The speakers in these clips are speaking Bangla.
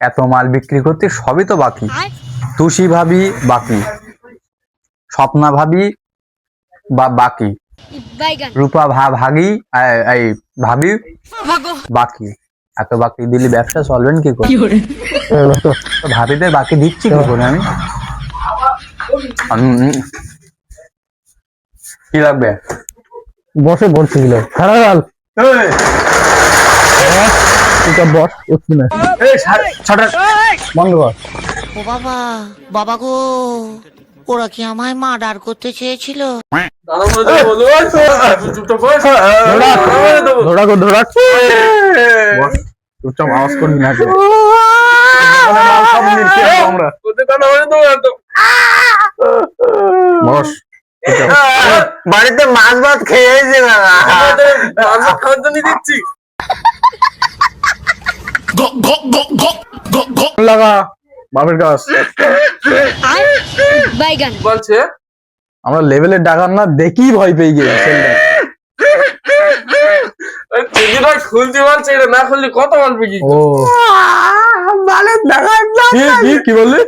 এত মাল বিক্রি করতে সবই তো বাকি। তুষি ভাবি বাকি। স্বপ্না ভাবি বা বাকি। রূপা ভা ভাগি এই- ভাবি বাকি। এত বাকি দিলে ব্যবসা চলবেন কি করে? ভাবিদের বাকি দিচ্ছি কি করে আমি? উম, কি লাগবে? বসে বলছিল খারাপ গাল এটা উঠবি না। বন্ধ কর। ও বাবা বাবা গো ওরা কি আমায় মার্ডার করতে চেয়েছিল? ধরা ধরা চুপচাপ আওয়াজ করবি না কেউ। সব নিচ্ছি আমরা বস বাড়িতে মাছ ভাত খেয়েছি না। লাগা বাপের গাছ বাইগান। বলছে? আমরা লেভেলের ডাকার না দেখি ভয় পেয়ে গিয়ে। খুলতে পারছে এটা না খুললে কত মাল কি? ও। কি বুঝিয়ে কি বললি?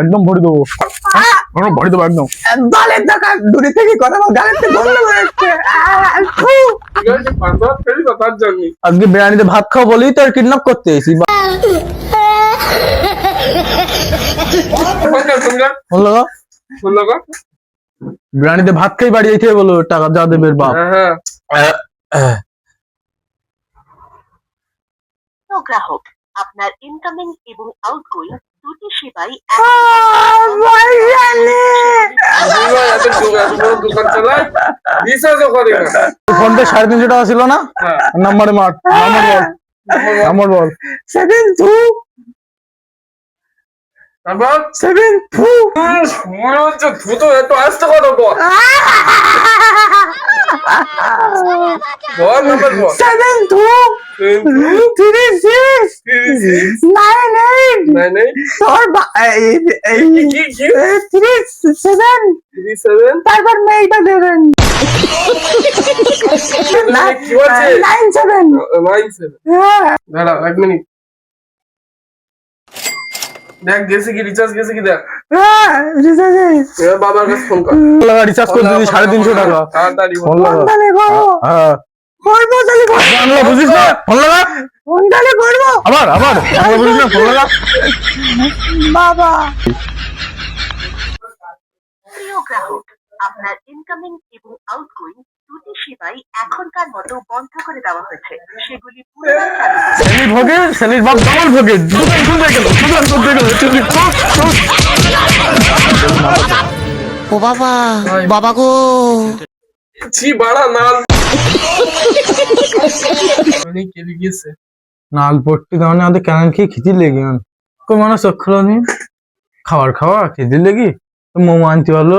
একদম ভরি দেবো। আমরা দেবো একদম। বালের টাকা দূরে থেকে কথা বল গালের থেকে গন্ধ বেরোচ্ছে। ঠিক আছে পাঁচ হাজার ফেরি তো তার জন্য? আজকে বিরিয়ানিতে ভাত খাও বলি তোর কিডন্যাপ করতে এসি বিরিয়ানিতে ভাত খাই বাড়ি যাইতে বলো টাকা যা দেবে বাপ। হ্যাঁ হ্যাঁ। গ্রাহক আপনার ইনকামিং এবং আউটগোয়িং দুটি সেবাই এত এত ফোন পে সাড়ে তিনশো টাকা ছিল না? হ্যাঁ। নাম্বারে মার নাম্বার বল নাম্বার বল। সেভেন টু তারপর? সেভেন টু মনে হচ্ছে ধুতো একটু আসতে কথা বল। বল নাম্বার বল। Seven two three six nine eight নাই নাই তোর বা- এই- এই কি কি থ্রি সেভেন থ্রি সেভেন তারপর মেয়েটা দেবেন নাইন সেভেন নাইন সেভেন দাঁড়া এক মিনিট দেখ গেছে কি রিচার্জ গেছে কি দেখ। এবার বাবার কাছে ফোন কর। লাগা রিচার্জ করে সাড়ে তিনশো টাকা। তাড়াতাড়ি ফোন লাগা হ্যাঁ বাংলা বুঝিস না? ফোন লাগা আবার আবার। বাংলা বুঝিস না? ফোন লাগা প্রিয় গ্রাহক আপনার ইনকামিং এবং আউটগোয়িং দুটি সেবাই এখনকার মতো বন্ধ করে দেওয়া হয়েছে। সেগুলি পুনরায় চালু করুন। ভোগে বাপ ডবল ভোগে। গেল গেল ও বাবা বাবা গো। ছি বাড়া নাল। অনেক কেলি গেছে নাল পট্টি দাওনে কেন খেয়ে খিদি লেগে মানুষ চক্ষু নি খাবার খাওয়া খিদি লেগে মোমো আনতে পারল।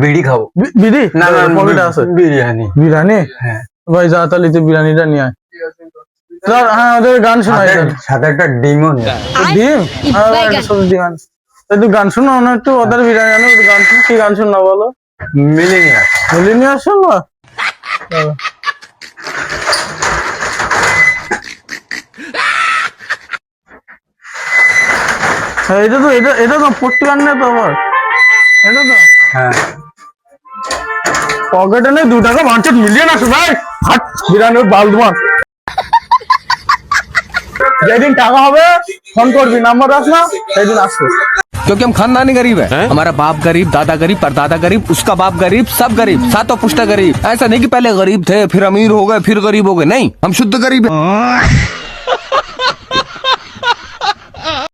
বিড়ি খাব। বি- বিড়ি? না না পকেটে আছে? বিরিয়ানি। বিরিয়ানি? হ্যাঁ। ভাই যা তাহলে তুই বিরিয়ানিটা নিয়ে আয়। চল, হ্যাঁ ওদের গান শোনাই সাথে সাথে একটা ডিমও নেই ডিম? হ্যাঁ, বাইগান। একটা সবজি গান একটু গান শোনো না একটু ওদের বিরিয়ানি একটু গান শোনো। কি গান শোনা বলো? মিলিনিয়ার বলি নিয়ে আসো না হ্যাঁ, এটা তো এটা এটা তো পট্টি গান নেই তো আবার। এটা তো হ্যাঁ পকেটে নেই দু টাকা পাঁচ মিলিয়ন আছে ভাই হাট বিরিয়ানি বাল তোমার যেদিন টাকা হবে ফোন করবি নাম্বার রাখ না সেদিন আসবে क्योंकि हम खानदानी गरीब है हमारा बाप गरीब दादा गरीब परदादा गरीब उसका बाप गरीब सब गरीब सातों पुश्ता गरीब ऐसा नहीं कि पहले गरीब थे फिर अमीर हो गए फिर गरीब हो गए नहीं हम शुद्ध गरीब हैं